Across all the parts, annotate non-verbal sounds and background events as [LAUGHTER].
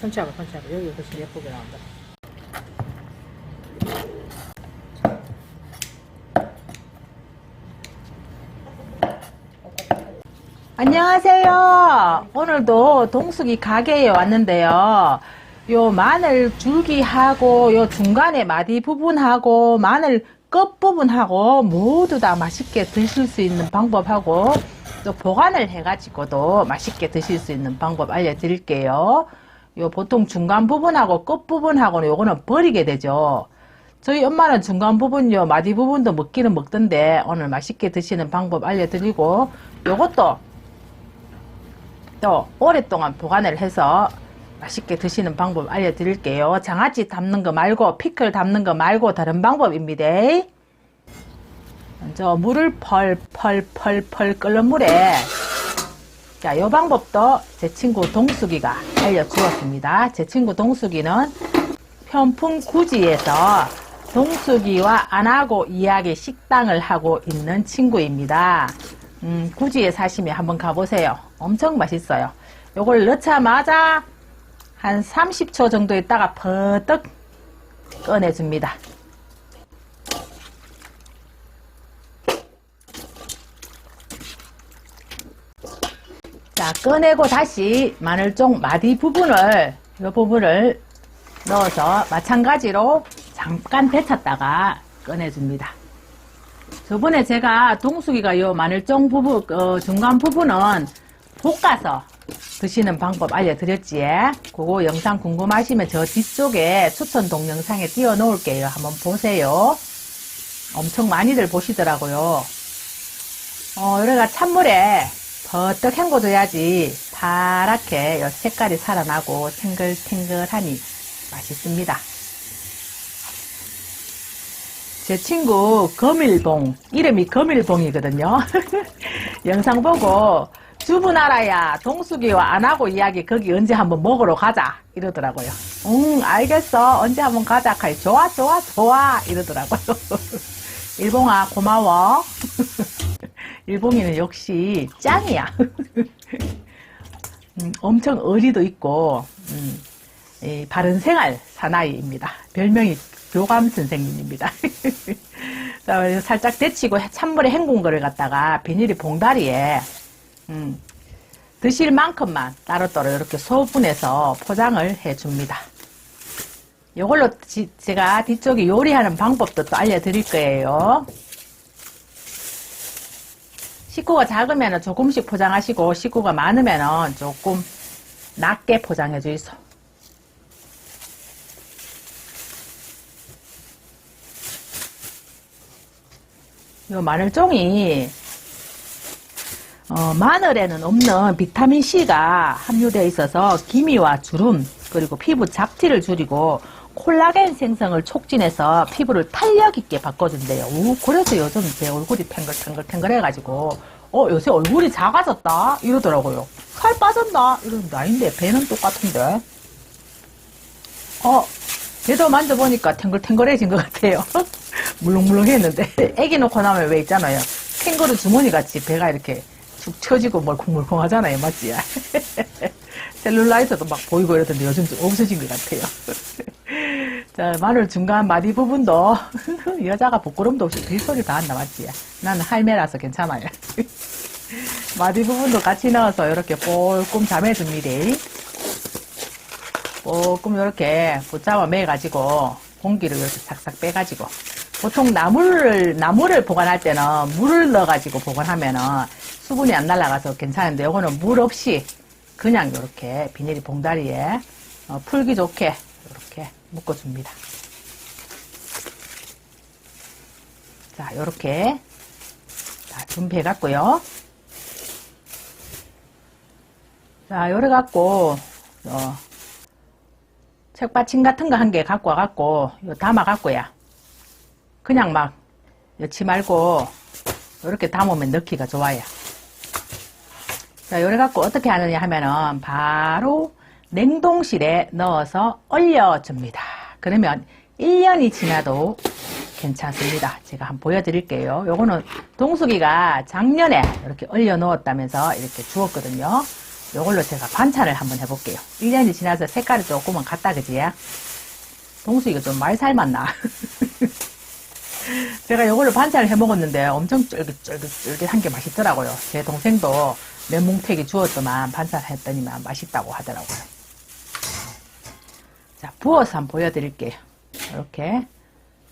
천천히 하고 천천히 하고 여기 훨씬 예쁘게 나온다. 안녕하세요. 오늘도 동숙이 가게에 왔는데요. 요 마늘 줄기하고 요 중간에 마디 부분하고 마늘 끝 부분하고 모두 다 맛있게 드실 수 있는 방법하고 또 보관을 해가지고도 맛있게 드실 수 있는 방법 알려드릴게요. 요 보통 중간 부분하고 끝 부분하고는 요거는 버리게 되죠. 저희 엄마는 중간 부분요 마디 부분도 먹기는 먹던데 오늘 맛있게 드시는 방법 알려드리고 요것도 또 오랫동안 보관을 해서 맛있게 드시는 방법 알려드릴게요. 장아찌 담는 거 말고 피클 담는 거 말고 다른 방법입니다. 먼저 물을 펄펄펄펄 끓는 물에 자, 이 방법도 제 친구 동숙이가 알려주었습니다. 제 친구 동숙이는 편풍 구지에서 동숙이와 안하고 이야기 식당을 하고 있는 친구입니다. 음, 구지에 사시면 한번 가보세요. 엄청 맛있어요. 요걸 넣자마자 한 30초 정도 있다가 버떡 꺼내줍니다. 자, 꺼내고 다시 마늘종 마디 부분을, 이 부분을 넣어서 마찬가지로 잠깐 데쳤다가 꺼내줍니다. 저번에 제가 동숙이가 요 마늘종 부분, 어, 중간 부분은 볶아서 드시는 방법 알려드렸지에 그거 영상 궁금하시면 저 뒤쪽에 추천 동영상에 띄워 놓을게요. 한번 보세요. 엄청 많이들 보시더라고요. 어, 여기가 찬물에 버떡 헹궈줘야지 파랗게 요 색깔이 살아나고 탱글탱글하니 맛있습니다. 제 친구 거밀봉 이름이 거밀봉이거든요. [LAUGHS] 영상 보고 주부나라야 동숙이와 안 하고 이야기 거기 언제 한번 먹으러 가자 이러더라고요. 응 알겠어 언제 한번 가자 카이 좋아 좋아 좋아 이러더라고요. [LAUGHS] 일봉아 고마워. [LAUGHS] 일봉이는 역시 짱이야. [LAUGHS] 음, 엄청 어리도 있고 음, 이 바른 생활 사나이입니다. 별명이 교감 선생님입니다. [LAUGHS] 자, 살짝 데치고 찬물에 헹군 거를 갖다가 비닐이 봉다리에 음, 드실 만큼만 따로따로 이렇게 소분해서 포장을 해줍니다. 이걸로 지- 제가 뒤쪽에 요리하는 방법도 또 알려드릴 거예요. 식구가 작으면 조금씩 포장하시고 식구가 많으면 조금 낮게 포장해 주이소. 요 마늘종이 어, 마늘에는 없는 비타민 C가 함유되어 있어서 기미와 주름 그리고 피부 잡티를 줄이고 콜라겐 생성을 촉진해서 피부를 탄력 있게 바꿔준대요. 오, 그래서 요즘 제 얼굴이 탱글탱글탱글 해가지고 어 요새 얼굴이 작아졌다 이러더라고요. 살 빠졌나 이러는데 아닌데 배는 똑같은데. 어 배도 만져보니까 탱글탱글해진 것 같아요. [LAUGHS] 물렁물렁했는데 애기 놓고 나면 왜 있잖아요. 캥거루 주머니 같이 배가 이렇게 축 처지고 멀컹멀컹 하잖아요. 맞지? [LAUGHS] 셀룰라이트도 막 보이고 이러던데 요즘 좀 없어진 것 같아요. [LAUGHS] 자, 마늘 중간 마디 부분도 [LAUGHS] 여자가 부끄럼도 없이 빗소리 다 한다. 맞지? 나는 할매라서 괜찮아요. [LAUGHS] 마디 부분도 같이 넣어서 이렇게 꼴끔 잠해줍니다. 조금 이렇게 붙잡아 매가지고 공기를 이렇게 싹싹 빼가지고 보통 나물을 나물을 보관할 때는 물을 넣어가지고 보관하면은 수분이 안 날아가서 괜찮은데 이거는 물 없이 그냥 이렇게 비닐이 봉다리에 어, 풀기 좋게 묶어줍니다. 자 이렇게 다 준비해 갖고요. 자 요래 갖고 어, 책받침 같은 거 한 개 갖고 와갖고 요 담아 갖고야 그냥 막 넣지 말고 이렇게 담으면 넣기가 좋아요. 자, 요래 갖고 어떻게 하느냐 하면은 바로 냉동실에 넣어서 얼려줍니다. 그러면 1년이 지나도 괜찮습니다. 제가 한번 보여드릴게요. 요거는 동숙이가 작년에 이렇게 얼려 놓았다면서 이렇게 주었거든요. 요걸로 제가 반찬을 한번 해볼게요. 1년이 지나서 색깔이 조금은 같다, 그지? 동수이가 좀 삶았나? [LAUGHS] 제가 요걸로 반찬을 해 먹었는데 엄청 쫄깃쫄깃쫄깃한 게 맛있더라고요. 제 동생도 면뭉태기 주었더만 반찬 했더니만 맛있다고 하더라고요. 자, 부어서 한번 보여드릴게요. 이렇게.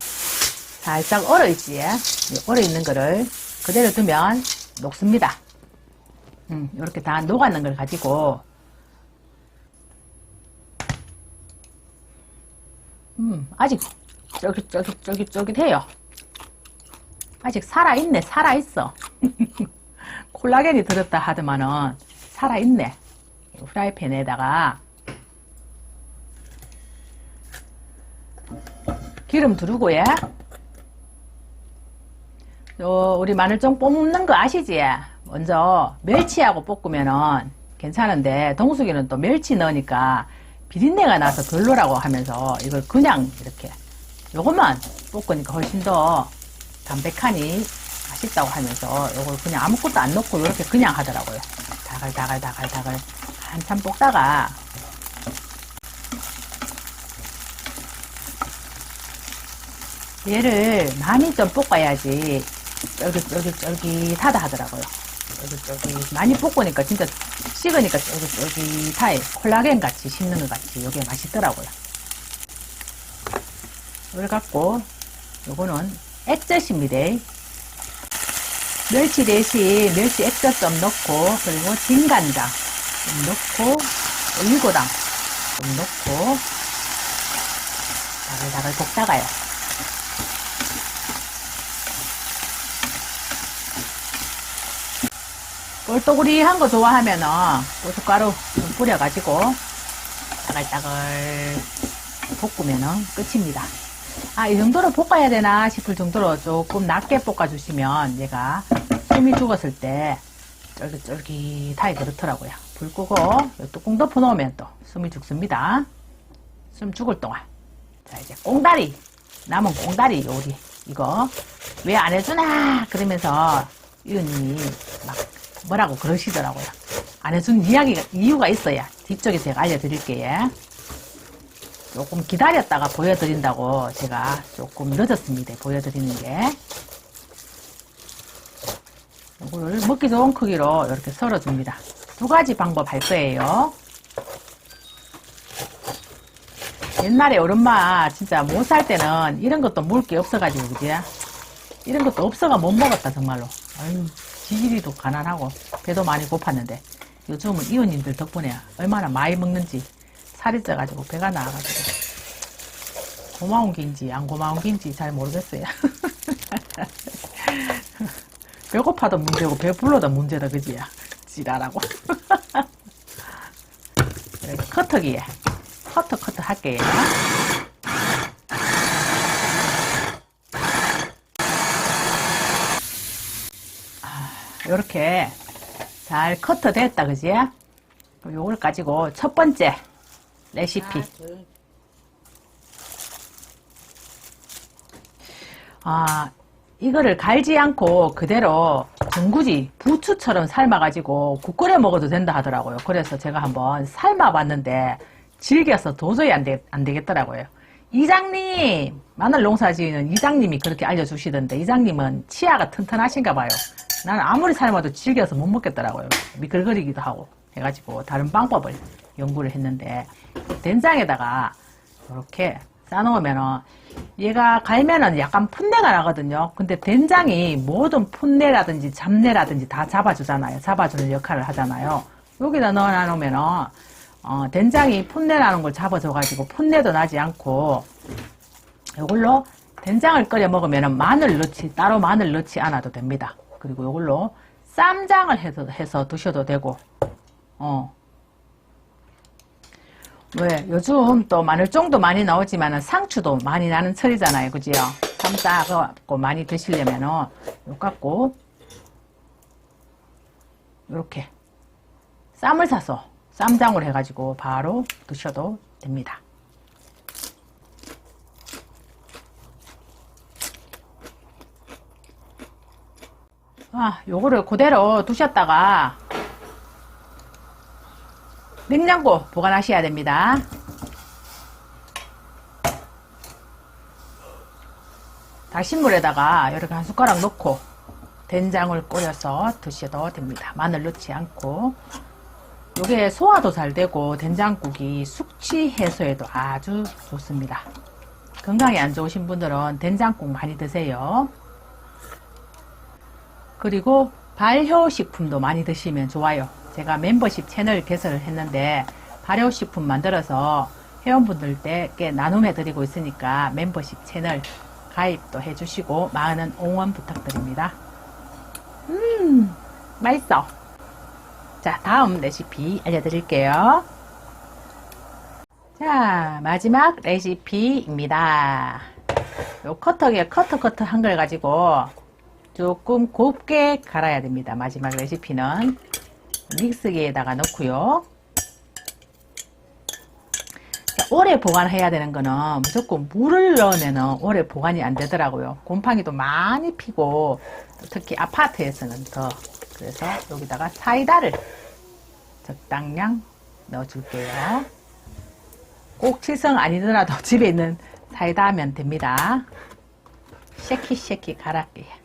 살짝 얼어있지? 이 얼어있는 거를 그대로 두면 녹습니다. 음, 이렇게 다 녹아는 걸 가지고 음, 아직 쫄깃쫄깃쫄깃쫄깃해요. 아직 살아있네, 살아있어. [LAUGHS] 콜라겐이 들었다 하더만은 살아있네. 프라이팬에다가 기름 두르고 예. 요 우리 마늘종 뽑는 거 아시지? 먼저 멸치하고 볶으면은 괜찮은데 동숙이는 또 멸치 넣으니까 비린내가 나서 별로라고 하면서 이걸 그냥 이렇게 요것만 볶으니까 훨씬 더 담백하니 맛있다고 하면서 요걸 그냥 아무것도 안 넣고 이렇게 그냥 하더라고요. 다갈다갈다갈다갈 한참 볶다가 얘를 많이 좀 볶아야지 쫄깃쫄깃쫄깃하다 하더라고요. 쫄깃쫄깃 많이 볶으니까 진짜 식으니까 쫄깃쫄깃하게 콜라겐 같이 씹는 것 같이 이게 맛있더라고요. 이걸 갖고 요거는 액젓입니다. 멸치 대신 멸치 액젓 좀 넣고 그리고 진간장 좀 넣고 올리고당 좀 넣고 다글다글 볶다가요. 똘똘구리한 거 좋아하면은 고춧가루 좀 뿌려가지고 따글따글 볶으면은 끝입니다. 아, 이 정도로 볶아야 되나 싶을 정도로 조금 낮게 볶아주시면 얘가 숨이 죽었을 때 쫄깃쫄깃하게 그렇더라고요. 불 끄고 요 뚜껑 덮어 놓으면 또 숨이 죽습니다. 숨 죽을 동안. 자, 이제 꽁다리. 남은 꽁다리 요리. 이거 왜 안 해주나? 그러면서 이은님이 막 뭐라고 그러시더라고요. 안 해준 이야기가, 이유가 있어야 뒤쪽에 제가 알려드릴게요. 조금 기다렸다가 보여드린다고 제가 조금 늦었습니다. 보여드리는 게. 이거를 먹기 좋은 크기로 이렇게 썰어줍니다. 두 가지 방법 할 거예요. 옛날에 엄마 진짜 못 살 때는 이런 것도 먹을 게 없어가지고, 그지? 이런 것도 없어가 못 먹었다, 정말로. 아유, 지지리도 가난하고, 배도 많이 고팠는데, 요즘은 이웃님들 덕분에 얼마나 많이 먹는지 살이 쪄가지고 배가 나와가지고 고마운 게인지 안 고마운 게인지 잘 모르겠어요. [LAUGHS] 배고파도 문제고 배불러도 문제다 그지야. 지랄하고. [LAUGHS] 커터기에 커터 커터 할게요. 이렇게 잘 커터 됐다 그지? 그럼 요걸 가지고 첫 번째 레시피. 아, 이거를 갈지 않고 그대로 전구지 부추처럼 삶아가지고 국 끓여 먹어도 된다 하더라고요. 그래서 제가 한번 삶아봤는데 질겨서 도저히 안, 되, 안 되겠더라고요. 이장님, 마늘 농사 지으는 이장님이 그렇게 알려주시던데 이장님은 치아가 튼튼하신가 봐요. 나는 아무리 삶아도 질겨서 못 먹겠더라고요. 미끌거리기도 하고 해가지고 다른 방법을 연구를 했는데 된장에다가 이렇게 싸놓으면은 얘가 갈면은 약간 풋내가 나거든요. 근데 된장이 모든 풋내라든지 잡내라든지 다 잡아주잖아요. 잡아주는 역할을 하잖아요. 여기다 넣어놓으면은 어, 된장이 풋내 나는 걸 잡아줘가지고 풋내도 나지 않고 이걸로 된장을 끓여 먹으면 마늘 넣지 따로 마늘 넣지 않아도 됩니다. 그리고 이걸로 쌈장을 해서, 해서 드셔도 되고. 어. 왜 요즘 또 마늘종도 많이 나오지만 상추도 많이 나는 철이잖아요. 그지요 쌈 싸고 많이 드시려면은 요 갖고 요렇게 쌈을 사서 쌈장을 해가지고 바로 드셔도 됩니다 아 요거를 그대로 두셨다가 냉장고 보관하셔야 됩니다. 다신물에다가 이렇게 한 숟가락 넣고 된장을 뿌려서 드셔도 됩니다. 마늘 넣지 않고 이게 소화도 잘 되고 된장국이 숙취 해소에도 아주 좋습니다. 건강에 안 좋으신 분들은 된장국 많이 드세요. 그리고 발효식품도 많이 드시면 좋아요. 제가 멤버십 채널 개설을 했는데 발효식품 만들어서 회원분들께 나눔해 드리고 있으니까 멤버십 채널 가입도 해주시고 많은 응원 부탁드립니다. 음, 맛있어. 자, 다음 레시피 알려드릴게요. 자, 마지막 레시피입니다. 요 커터기에 커터 커터 한 걸 가지고 조금 곱게 갈아야 됩니다. 마지막 레시피는 믹스기에다가 넣고요. 자, 오래 보관해야 되는 거는 무조건 물을 넣으면 오래 보관이 안 되더라고요. 곰팡이도 많이 피고 또 특히 아파트에서는 더 그래서 여기다가 사이다를 적당량 넣어줄게요. 꼭 칠성 아니더라도 [LAUGHS] 집에 있는 사이다 하면 됩니다. 쉐키 쉐키 갈아게요.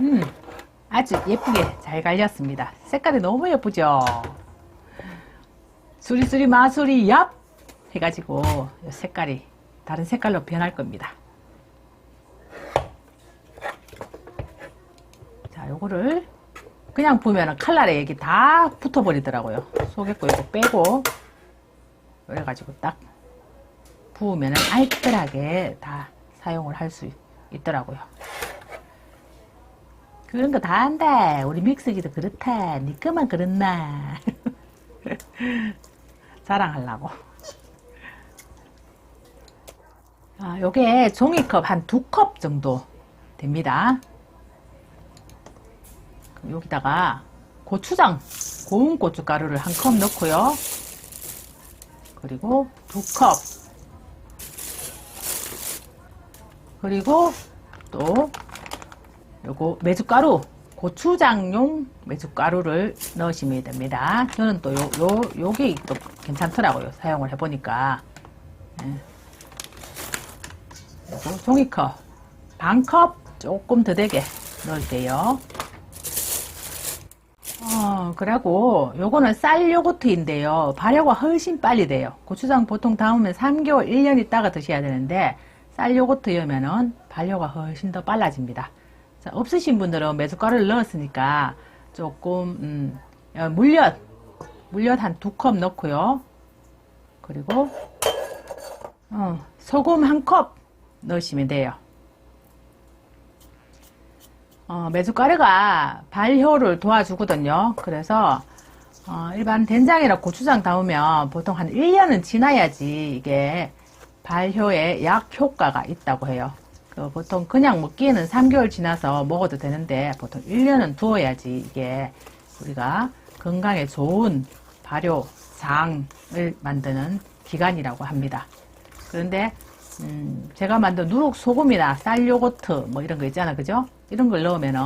음, 아주 예쁘게 잘 갈렸습니다. 색깔이 너무 예쁘죠? 수리수리 마수리 얍! 해가지고 이 색깔이 다른 색깔로 변할 겁니다. 자, 요거를 그냥 보면은 칼날에 여기 다 붙어버리더라고요. 속에 거 이거 빼고 그래가지고 딱 부으면은 알뜰하게 다 사용을 할 수 있더라고요. 그런 거 다 한다. 우리 믹스기도 그렇다. 니 거만 그렇나. [LAUGHS] 자랑하려고. 아, 요게 종이컵 한 두 컵 정도 됩니다. 여기다가 고추장, 고운 고춧가루를 한 컵 넣고요. 그리고 두 컵. 그리고 또 요거 메주가루 고추장용 메주가루를 넣으시면 됩니다. 저는 또 요, 요, 요게 또 괜찮더라고요. 사용을 해보니까. 예. 요거 종이컵 반컵 조금 더 되게 넣을게요. 어, 그리고 요거는 쌀 요거트인데요. 발효가 훨씬 빨리 돼요. 고추장 보통 담으면 3개월, 1년 있다가 드셔야 되는데 쌀 요거트여면은 발효가 훨씬 더 빨라집니다. 자, 없으신 분들은 메주가루를 넣었으니까 조금 음, 어, 물엿 물엿 한 두 컵 넣고요. 그리고 어, 소금 한 컵 넣으시면 돼요. 어, 메주가루가 발효를 도와주거든요. 그래서 어, 일반 된장이나 고추장 담으면 보통 한 1년은 지나야지 이게 발효에 약 효과가 있다고 해요. 그 보통 그냥 먹기에는 3개월 지나서 먹어도 되는데 보통 1년은 두어야지 이게 우리가 건강에 좋은 발효 장을 만드는 기간이라고 합니다. 그런데 음, 제가 만든 누룩 소금이나 쌀 요거트 뭐 이런 거 있잖아 그죠? 이런 걸 넣으면은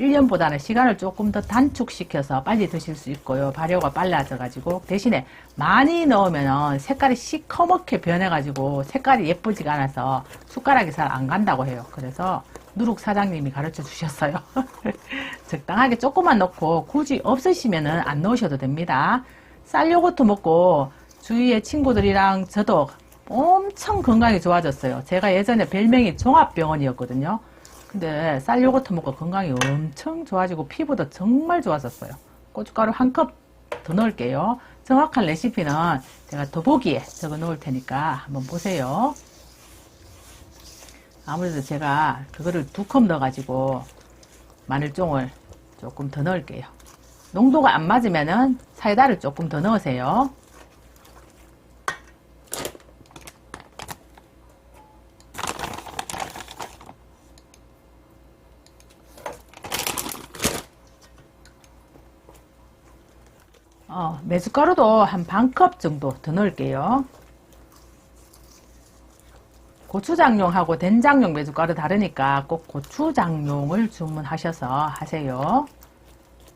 1년보다는 시간을 조금 더 단축시켜서 빨리 드실 수 있고요. 발효가 빨라져 가지고 대신에 많이 넣으면은 색깔이 시커멓게 변해 가지고 색깔이 예쁘지가 않아서 숟가락이 잘 안 간다고 해요. 그래서 누룩 사장님이 가르쳐 주셨어요. [LAUGHS] 적당하게 조금만 넣고 굳이 없으시면은 안 넣으셔도 됩니다. 쌀 요거트 먹고 주위에 친구들이랑 저도 엄청 건강이 좋아졌어요. 제가 예전에 별명이 종합병원이었거든요. 근데 쌀 요거트 먹고 건강이 엄청 좋아지고 피부도 정말 좋아졌어요. 고춧가루 한 컵 더 넣을게요. 정확한 레시피는 제가 더보기에 적어 놓을 테니까 한번 보세요. 아무래도 제가 그거를 두 컵 넣어가지고 마늘종을 조금 더 넣을게요. 농도가 안 맞으면은 사이다를 조금 더 넣으세요. 어, 메주가루도 한 반 컵 정도 더 넣을게요. 고추장용하고 된장용 메주가루 다르니까 꼭 고추장용을 주문하셔서 하세요.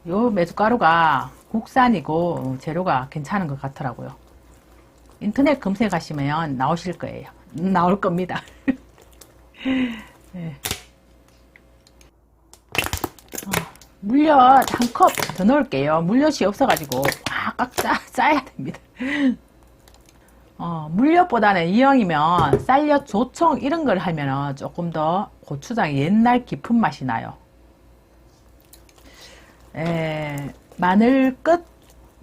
요 메주가루가 국산이고 재료가 괜찮은 것 같더라고요. 인터넷 검색하시면 나오실 거예요. 나올 겁니다. [LAUGHS] 네. 어, 물엿 한 컵 더 넣을게요. 물엿이 없어가지고 꽉꽉 짜, 짜야 됩니다. 어, 물엿보다는 이형이면 쌀엿, 조청 이런 걸 하면 조금 더 고추장이 옛날 깊은 맛이 나요. 에, 마늘 끝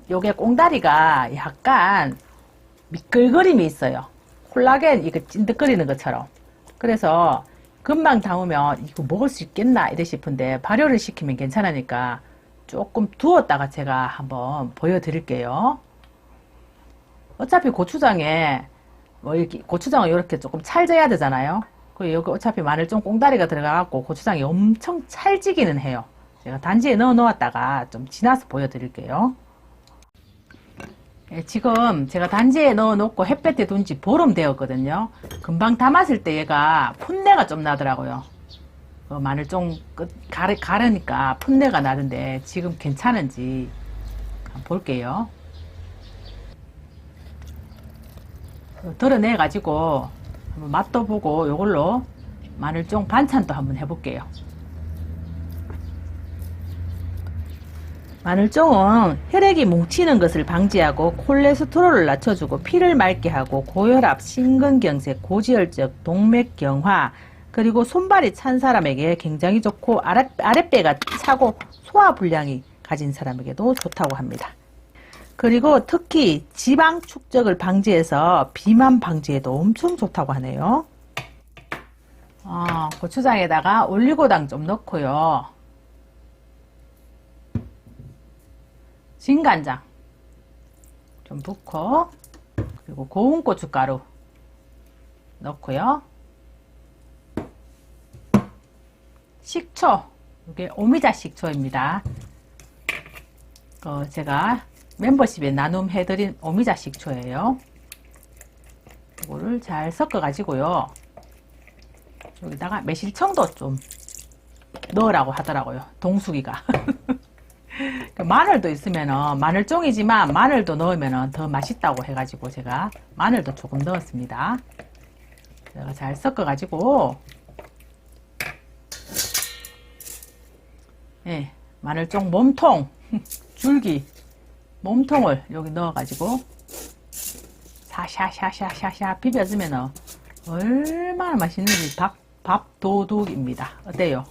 요게 꽁다리가 약간 미끌거림이 있어요. 콜라겐 이거 찐득거리는 것처럼. 그래서 금방 담으면 이거 먹을 수 있겠나 이래 싶은데 발효를 시키면 괜찮으니까 조금 두었다가 제가 한번 보여드릴게요. 어차피 고추장에 뭐 이렇게 고추장을 이렇게 조금 찰져야 되잖아요. 그리고 여기 어차피 마늘 좀 꽁다리가 들어가갖고 고추장이 엄청 찰지기는 해요. 제가 단지에 넣어 놓았다가 좀 지나서 보여드릴게요. 예, 지금 제가 단지에 넣어 놓고 햇볕에 둔 지 보름 되었거든요. 금방 담았을 때 얘가 풋내가 좀 나더라고요. 어, 마늘 좀 끝, 가르, 가르니까 풋내가 나는데 지금 괜찮은지 볼게요. 덜어내 가지고 맛도 보고 요걸로 마늘 쫑 반찬도 한번 해볼게요. 마늘쫑은 혈액이 뭉치는 것을 방지하고 콜레스테롤을 낮춰주고 피를 맑게 하고 고혈압, 심근경색, 고지혈증, 동맥경화 그리고 손발이 찬 사람에게 굉장히 좋고 아랫, 아랫배가 차고 소화불량이 가진 사람에게도 좋다고 합니다. 그리고 특히 지방 축적을 방지해서 비만 방지에도 엄청 좋다고 하네요. 어, 고추장에다가 올리고당 좀 넣고요. 진간장 좀 붓고 그리고 고운 고춧가루 넣고요. 식초 이게 오미자 식초입니다. 어, 제가 멤버십에 나눔해 드린 오미자 식초예요. 이거를 잘 섞어 가지고요. 여기다가 매실청도 좀 넣으라고 하더라고요. 동숙이가. [LAUGHS] 그 마늘도 있으면은 마늘종이지만 마늘도 넣으면은 더 맛있다고 해가지고 제가 마늘도 조금 넣었습니다. 제가 잘 섞어 가지고 예, 마늘종 몸통 [LAUGHS] 줄기 몸통을 여기 넣어가지고 샤샤샤샤샤샤 비벼주면은 얼마나 맛있는지 밥, 밥 도둑입니다. 어때요?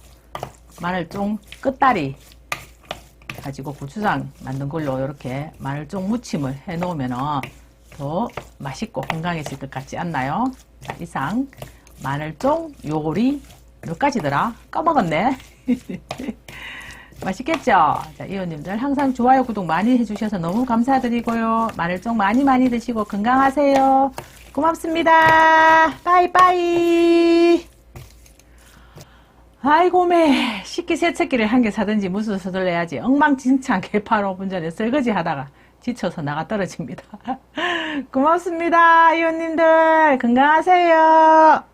마늘종 끝다리 가지고 고추장 만든 걸로 이렇게 마늘종 무침을 해 놓으면 더 맛있고 건강해질 것 같지 않나요? 자, 이상 마늘종 요리 몇 가지더라? 까먹었네. [LAUGHS] 맛있겠죠? 자, 이웃님들 항상 좋아요, 구독 많이 해주셔서 너무 감사드리고요. 마늘종 많이 많이 드시고 건강하세요. 고맙습니다. 빠이빠이. 아이고 매 식기세척기를 한 개 사든지 무슨 서둘러야지 엉망진창 [LAUGHS] 개판 5분 전에 설거지 하다가 지쳐서 나가 떨어집니다. [LAUGHS] 고맙습니다. 이웃님들 건강하세요.